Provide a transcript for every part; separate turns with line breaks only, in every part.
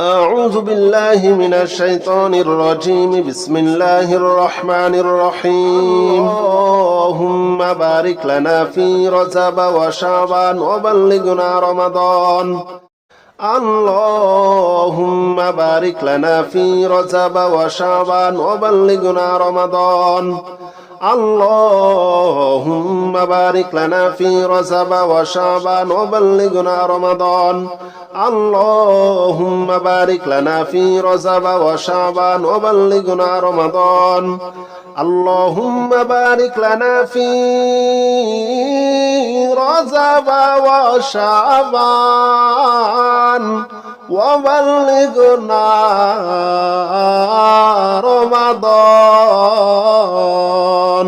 أعوذ بالله من الشيطان الرجيم. بسم الله الرحمن الرحيم. اللهم بارك لنا في رجب وشعبان وبلغنا رمضان. اللهم بارك لنا في رجب وشعبان وبلغنا رمضان. اللهم بارك لنا في رجب وشعبان وبلغنا رمضان اللهم بارك لنا في رجب وشعبان وبلغنا رمضان اللهم بارك لنا في رجب وشعبان وبلغنا رمضان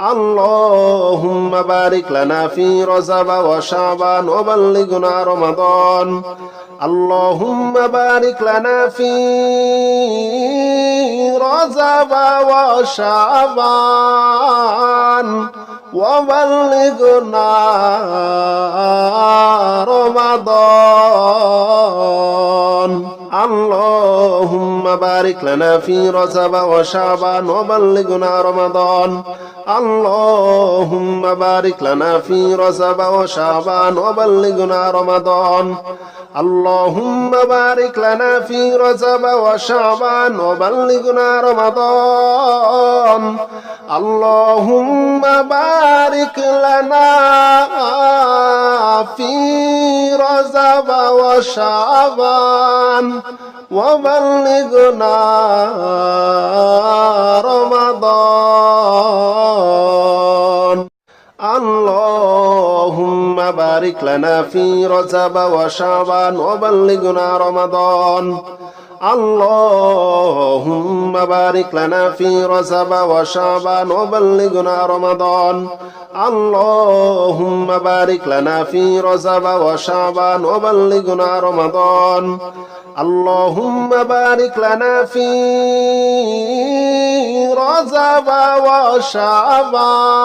اللهم بارك لنا في رجب وشعبان وبلغنا رمضان. اللهم بارك لنا في رجب وشعبان وبلغنا رمضان. اللهم بارك لنا في رجب وشعبان وبلغنا رمضان. اللهم بارك لنا في رجب وشعبان وبلغنا رمضان اللهم بارك لنا في رجب وشعبان وبلغنا رمضان اللهم بارك لنا في رجب وشعبان وبلغنا رمضان بارك لنا في رجب وشعبان وبلغنا رمضان. اللهم بارك لنا في رجب وشعبان وبلغنا رمضان. اللهم بارك لنا في رجب وشعبان وبلغنا رمضان. اللهم بارك لنا في رجب وشعبان.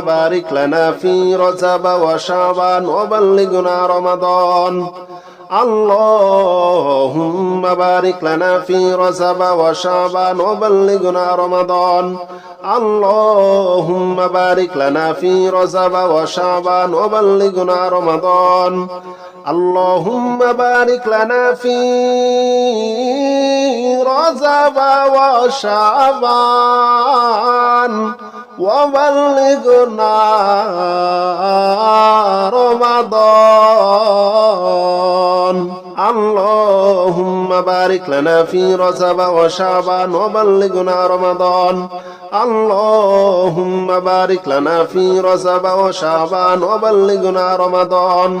اللهم بارك لنا في رجب وشعبان وبلغنا رمضان اللهم بارك لنا في رجب وشعبان وبلغنا رمضان اللهم بارك لنا في رجب وشعبان وبلغنا رمضان اللهم بارك لنا في رجب وشعبان وبلغنا رمضان اللهم بارك لنا في رجب وشعبان وبلغنا رمضان اللهم بارك لنا في رجب وشعبان وبلغنا رمضان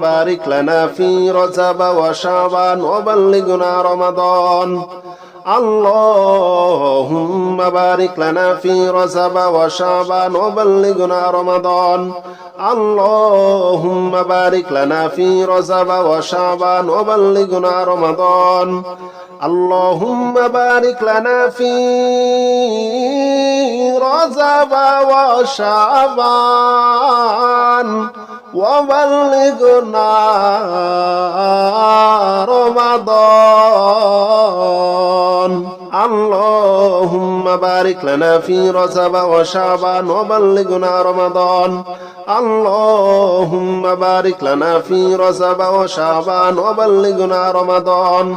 بارك لنا في رجب وشعبان وبلغنا رمضان. اللهم بارك لنا في رجب وشعبان وبلغنا رمضان. اللهم بارك لنا في رجب وشعبان وبلغنا رمضان. اللهم بارك لنا في رجب وشعبان. وبلغنا رمضان. اللهم بارك لنا في رجب وشعبان وبلغنا رمضان. اللهم بارك لنا في رجب وشعبان وبلغنا رمضان.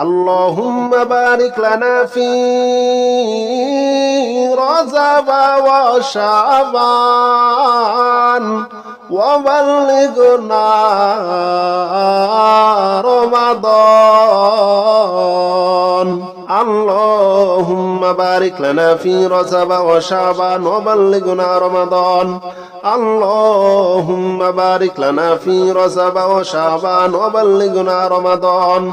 اللهم بارك لنا في رجب وشعبان وبلغنا رمضان. اللهم بارك لنا في رجب وشعبان وبلغنا رمضان. اللهم بارك لنا في رجب وشعبان وبلغنا رمضان.